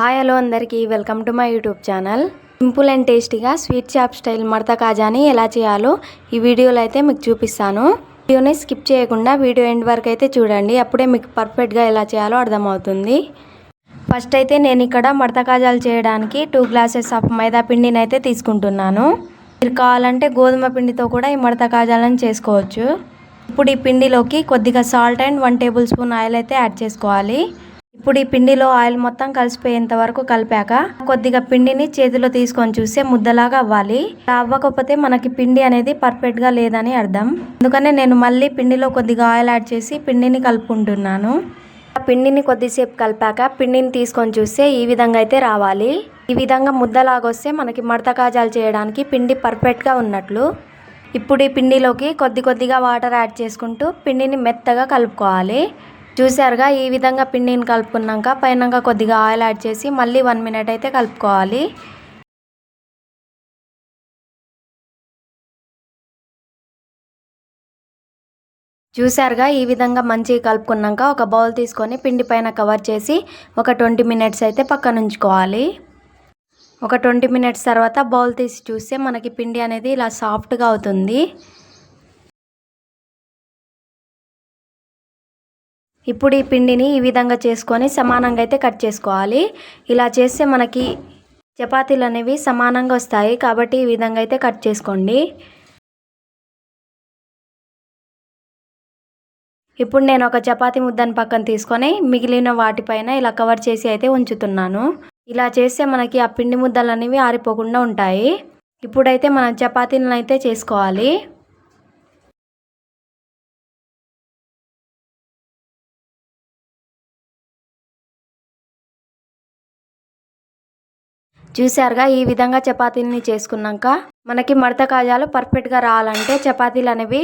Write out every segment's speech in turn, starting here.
Hi hello అందరికీ. Welcome to my YouTube channel. Simple and టేస్టీగా sweet shop style మడత కాజాని ఎలా చేయాలో ఈ వీడియోలో అయితే మీకు చూపిస్తాను. వీడియోని స్కిప్ చేయకుండా వీడియో ఎండ్ వరకు అయితే చూడండి. అప్పుడే మీకు పర్ఫెక్ట్గా ఎలా చేయాలో అర్థమవుతుంది. ఫస్ట్ అయితే నేను ఇక్కడ మడత కాజాలు చేయడానికి టూ గ్లాసెస్ ఆఫ్ మైదా పిండిని అయితే తీసుకుంటున్నాను. మీరు కావాలంటే గోధుమ పిండితో కూడా ఈ మడత కాజాలను చేసుకోవచ్చు. ఇప్పుడు ఈ పిండిలోకి కొద్దిగా salt and one tablespoon oil అయితే యాడ్ చేసుకోవాలి. ఇప్పుడు ఈ పిండిలో ఆయిల్ మొత్తం కలిసిపోయేంత వరకు కలిపాక కొద్దిగా పిండిని చేతిలో తీసుకొని చూస్తే ముద్దలాగా అవ్వాలి. అవ్వకపోతే మనకి పిండి అనేది పర్ఫెక్ట్గా లేదని అర్థం. అందుకనే నేను మళ్ళీ పిండిలో కొద్దిగా ఆయిల్ యాడ్ చేసి పిండిని కలుపుకుంటున్నాను. ఆ పిండిని కొద్దిసేపు కలిపాక పిండిని తీసుకొని చూస్తే ఈ విధంగా అయితే రావాలి. ఈ విధంగా ముద్దలాగొస్తే మనకి మడత కాజాలు చేయడానికి పిండి పర్ఫెక్ట్గా ఉన్నట్లు. ఇప్పుడు ఈ పిండిలోకి కొద్ది కొద్దిగా వాటర్ యాడ్ చేసుకుంటూ పిండిని మెత్తగా కలుపుకోవాలి. చూసారుగా ఈ విధంగా పిండిని కలుపుకున్నాక పైన కొద్దిగా ఆయిల్ యాడ్ చేసి మళ్ళీ వన్ మినిట్ అయితే కలుపుకోవాలి. చూసారుగా ఈ విధంగా మంచిగా కలుపుకున్నాక ఒక బౌల్ తీసుకొని పిండి పైన కవర్ చేసి ఒక ట్వంటీ మినిట్స్ అయితే పక్కన ఉంచుకోవాలి. ఒక ట్వంటీ మినిట్స్ తర్వాత బౌల్ తీసి చూస్తే మనకి పిండి అనేది ఇలా సాఫ్ట్గా అవుతుంది. ఇప్పుడు ఈ పిండిని ఈ విధంగా చేసుకొని సమానంగా అయితే కట్ చేసుకోవాలి. ఇలా చేస్తే మనకి చపాతీలు అనేవి సమానంగా వస్తాయి కాబట్టి ఈ విధంగా అయితే కట్ చేసుకోండి. ఇప్పుడు నేను ఒక చపాతీ ముద్దను పక్కన తీసుకొని మిగిలిన వాటిపైన ఇలా కవర్ చేసి అయితే ఉంచుతున్నాను. ఇలా చేస్తే మనకి ఆ పిండి ముద్దలు అనేవి ఆరిపోకుండా ఉంటాయి. ఇప్పుడైతే మనం చపాతీలను అయితే చేసుకోవాలి. చూసారుగా ఈ విధంగా చపాతీలని చేసుకున్నాక మనకి మడత కాజాలు పర్ఫెక్ట్గా రావాలంటే చపాతీలు అనేవి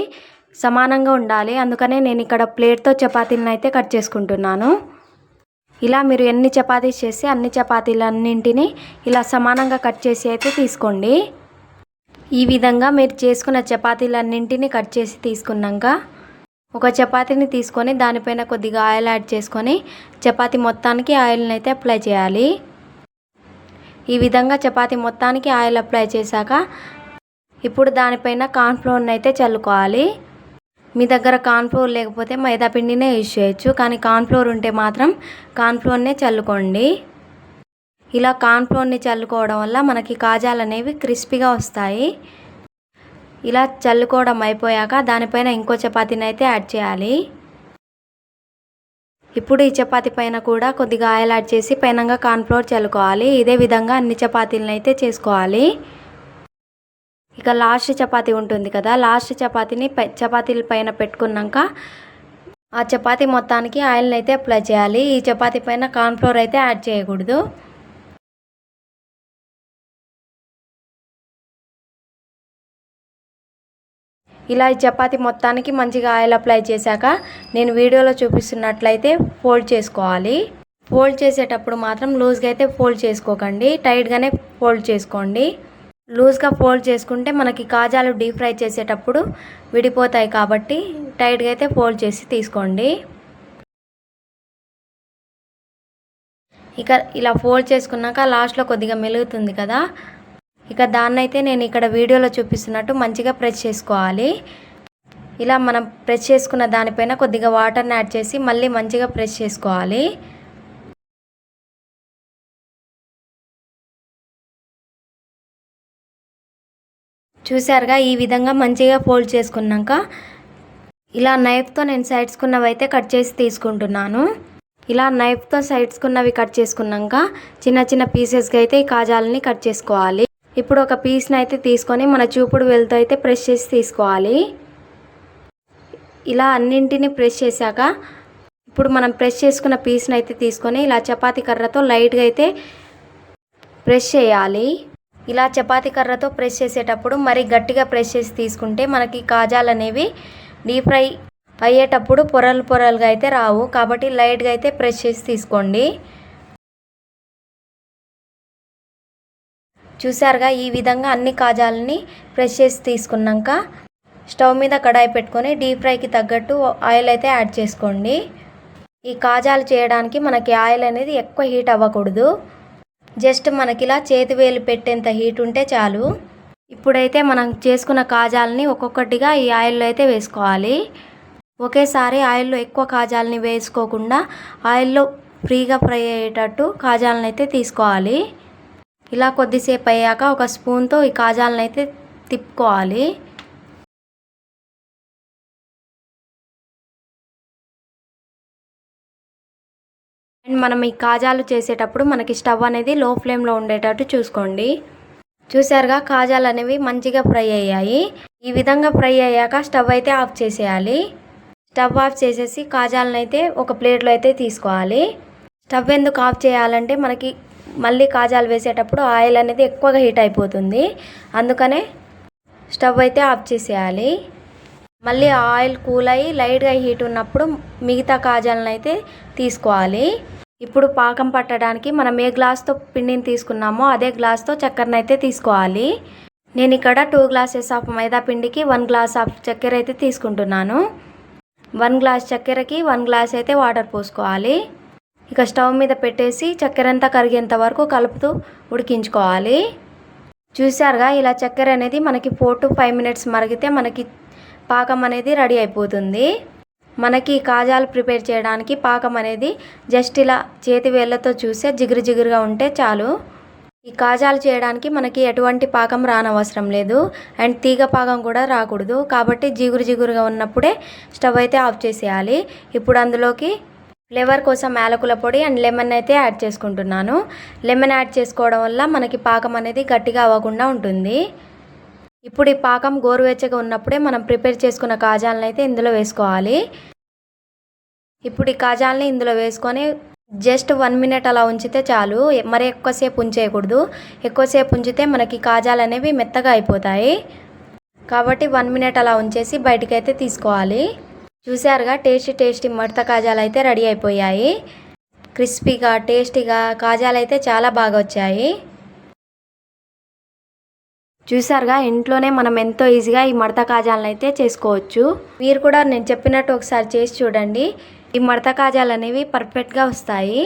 సమానంగా ఉండాలి. అందుకనే నేను ఇక్కడ ప్లేట్తో చపాతీలను అయితే కట్ చేసుకుంటున్నాను. ఇలా మీరు ఎన్ని చపాతీస్ చేసి అన్ని చపాతీలన్నింటినీ ఇలా సమానంగా కట్ చేసి అయితే తీసుకోండి. ఈ విధంగా మీరు చేసుకున్న చపాతీలన్నింటినీ కట్ చేసి తీసుకున్నాక ఒక చపాతీని తీసుకొని దానిపైన కొద్దిగా ఆయిల్ యాడ్ చేసుకొని చపాతీ మొత్తానికి ఆయిల్ని అయితే అప్లై చేయాలి. ఈ విధంగా చపాతీ మొత్తానికి ఆయిల్ అప్లై చేశాక ఇప్పుడు దానిపైన కార్న్ఫ్లోర్ని అయితే చల్లుకోవాలి. మీ దగ్గర కార్న్ఫ్లోర్ లేకపోతే మైదా పిండినే యూజ్ చేయొచ్చు కానీ కార్న్ఫ్లోర్ ఉంటే మాత్రం కార్న్ఫ్లోర్నే చల్లుకోండి. ఇలా కార్న్ఫ్లోర్ని చల్లుకోవడం వల్ల మనకి కాజాలు అనేవి క్రిస్పీగా వస్తాయి. ఇలా చల్లుకోవడం అయిపోయాక దానిపైన ఇంకో చపాతీని అయితే యాడ్ చేయాలి. ఇప్పుడు ఈ చపాతీ పైన కూడా కొద్దిగా ఆయిల్ యాడ్ చేసి పైనంగా కార్న్ఫ్లోర్ చల్లుకోవాలి. ఇదే విధంగా అన్ని చపాతీలను అయితే చేసుకోవాలి. ఇక లాస్ట్ చపాతీ ఉంటుంది కదా. లాస్ట్ చపాతీని చపాతీల పైన పెట్టుకున్నాక ఆ చపాతీ మొత్తానికి ఆయిల్ని అయితే అప్లై చేయాలి. ఈ చపాతీ పైన కార్న్ఫ్లోర్ అయితే యాడ్ చేయకూడదు. ఇలా ఈ మొత్తానికి మంచిగా ఆయిల్ అప్లై చేశాక నేను వీడియోలో చూపిస్తున్నట్లయితే ఫోల్డ్ చేసుకోవాలి. ఫోల్డ్ చేసేటప్పుడు మాత్రం లూజ్గా అయితే ఫోల్డ్ చేసుకోకండి. టైట్గానే ఫోల్డ్ చేసుకోండి. లూజ్గా ఫోల్డ్ చేసుకుంటే మనకి కాజాలు డీప్ ఫ్రై చేసేటప్పుడు విడిపోతాయి కాబట్టి టైట్గా అయితే ఫోల్డ్ చేసి తీసుకోండి. ఇక ఇలా ఫోల్డ్ చేసుకున్నాక లాస్ట్లో కొద్దిగా మెలుగుతుంది కదా. ఇక దాన్ని అయితే నేను ఇక్కడ వీడియోలో చూపిస్తున్నట్టు మంచిగా ప్రెస్ చేసుకోవాలి. ఇలా మనం ప్రెస్ చేసుకున్న దానిపైన కొద్దిగా వాటర్ని యాడ్ చేసి మళ్ళీ మంచిగా ప్రెస్ చేసుకోవాలి. చూసారుగా ఈ విధంగా మంచిగా ఫోల్డ్ చేసుకున్నాక ఇలా నైఫ్తో నేను సైడ్స్కున్నవి అయితే కట్ చేసి తీసుకుంటున్నాను. ఇలా నైఫ్తో సైడ్స్కున్నవి కట్ చేసుకున్నాక చిన్న చిన్న పీసెస్గా అయితే ఈ కాజాలని కట్ చేసుకోవాలి. ఇప్పుడు ఒక పీస్ని అయితే తీసుకొని మన చూపుడు వెళ్తూ అయితే ప్రెస్ చేసి తీసుకోవాలి. ఇలా అన్నింటినీ ప్రెస్ చేశాక ఇప్పుడు మనం ప్రెస్ చేసుకున్న పీస్ని అయితే తీసుకొని ఇలా చపాతీ కర్రతో లైట్గా అయితే ప్రెస్ చేయాలి. ఇలా చపాతీ కర్రతో ప్రెస్ చేసేటప్పుడు మరి గట్టిగా ప్రెస్ చేసి తీసుకుంటే మనకి కాజాలు అనేవి డీప్ ఫ్రై అయ్యేటప్పుడు పొరలు పొరలుగా అయితే రావు. కాబట్టి లైట్గా అయితే ప్రెస్ చేసి తీసుకోండి. చూసారుగా ఈ విధంగా అన్ని కాజాలని ప్రెస్ చేసి తీసుకున్నాక స్టవ్ మీద కడాయి పెట్టుకొని డీప్ ఫ్రైకి తగ్గట్టు ఆయిల్ అయితే యాడ్ చేసుకోండి. ఈ కాజాలు చేయడానికి మనకి ఆయిల్ అనేది ఎక్కువ హీట్ అవ్వకూడదు. జస్ట్ మనకి ఇలా చేతి వేలు పెట్టేంత హీట్ ఉంటే చాలు. ఇప్పుడైతే మనం చేసుకున్న కాజాలని ఒక్కొక్కటిగా ఈ ఆయిల్లో అయితే వేసుకోవాలి. ఒకేసారి ఆయిల్లో ఎక్కువ కాజాలని వేసుకోకుండా ఆయిల్లో ఫ్రీగా ఫ్రై అయ్యేటట్టు కాజాలను అయితే తీసుకోవాలి. ఇలా కొద్దిసేపు అయ్యాక ఒక స్పూన్తో ఈ కాజాలను అయితే తిప్పుకోవాలి. అండ్ మనం ఈ కాజాలు చేసేటప్పుడు మనకి స్టవ్ అనేది లో ఫ్లేమ్లో ఉండేటట్టు చూసుకోండి. చూసారుగా కాజాలు అనేవి మంచిగా ఫ్రై అయ్యాయి. ఈ విధంగా ఫ్రై అయ్యాక స్టవ్ అయితే ఆఫ్ చేసేయాలి. స్టవ్ ఆఫ్ చేసేసి కాజాలను అయితే ఒక ప్లేట్లో అయితే తీసుకోవాలి. స్టవ్ ఎందుకు ఆఫ్ చేయాలంటే మనకి మళ్ళీ కాజాలు వేసేటప్పుడు ఆయిల్ అనేది ఎక్కువగా హీట్ అయిపోతుంది. అందుకనే స్టవ్ అయితే ఆఫ్ చేసేయాలి. మళ్ళీ ఆయిల్ కూల్ అయ్యి లైట్గా హీట్ ఉన్నప్పుడు మిగతా కాజాలను అయితే తీసుకోవాలి. ఇప్పుడు పాకం పట్టడానికి మనం ఏ గ్లాస్తో పిండిని తీసుకున్నామో అదే గ్లాస్తో చక్కెరను అయితే తీసుకోవాలి. నేను ఇక్కడ టూ గ్లాసెస్ ఆఫ్ మైదా పిండికి వన్ గ్లాస్ ఆఫ్ చక్కెర అయితే తీసుకుంటున్నాను. వన్ గ్లాస్ చక్కెరకి వన్ గ్లాస్ అయితే వాటర్ పోసుకోవాలి. ఇక స్టవ్ మీద పెట్టేసి చక్కెర అంతా కరిగేంత వరకు కలుపుతూ ఉడికించుకోవాలి. చూసారుగా ఇలా చక్కెర అనేది మనకి ఫోర్ టు ఫైవ్ మినిట్స్ మరిగితే మనకి పాకం అనేది రెడీ అయిపోతుంది. మనకి కాజాలు ప్రిపేర్ చేయడానికి పాకం అనేది జస్ట్ ఇలా చేతి వేళ్ళతో చూసే జిగురు జిగురుగా ఉంటే చాలు. ఈ కాజాలు చేయడానికి మనకి ఎటువంటి పాకం రానవసరం లేదు. అండ్ తీగ పాకం కూడా రాకూడదు. కాబట్టి జిగురు జిగురుగా ఉన్నప్పుడే స్టవ్ అయితే ఆఫ్ చేసేయాలి. ఇప్పుడు అందులోకి ఫ్లేవర్ కోసం యాలకుల పొడి అండ్ లెమన్ అయితే యాడ్ చేసుకుంటున్నాను. లెమన్ యాడ్ చేసుకోవడం వల్ల మనకి పాకం అనేది గట్టిగా అవ్వకుండా ఉంటుంది. ఇప్పుడు ఈ పాకం గోరువెచ్చగా ఉన్నప్పుడే మనం ప్రిపేర్ చేసుకున్న కాజాలను అయితే ఇందులో వేసుకోవాలి. ఇప్పుడు ఈ కాజాలని ఇందులో వేసుకొని జస్ట్ వన్ మినిట్ అలా ఉంచితే చాలు. మరి ఎక్కువసేపు ఉంచేయకూడదు. ఎక్కువసేపు ఉంచితే మనకి కాజాలు అనేవి మెత్తగా అయిపోతాయి. కాబట్టి వన్ మినిట్ అలా ఉంచేసి బయటకైతే తీసుకోవాలి. చూసారుగా టేస్టీ టేస్టీ మడత కాజాలు అయితే రెడీ అయిపోయాయి. క్రిస్పీగా టేస్టీగా కాజాలు అయితే చాలా బాగా వచ్చాయి. చూసారుగా ఇంట్లోనే మనం ఎంతో ఈజీగా ఈ మడత కాజాలను అయితే చేసుకోవచ్చు. మీరు కూడా నేను చెప్పినట్టు ఒకసారి చేసి చూడండి. ఈ మడత కాజాలు అనేవి పర్ఫెక్ట్గా వస్తాయి.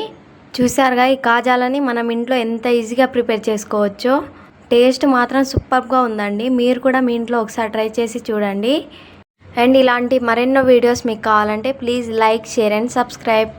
చూసారుగా ఈ కాజాలని మనం ఇంట్లో ఎంత ఈజీగా ప్రిపేర్ చేసుకోవచ్చో. టేస్ట్ మాత్రం సూపర్గా ఉందండి. మీరు కూడా మీ ఇంట్లో ఒకసారి ట్రై చేసి చూడండి. అండ్ ఇలాంటి మరెన్నో వీడియోస్ మీకు కావాలంటే please like share and subscribe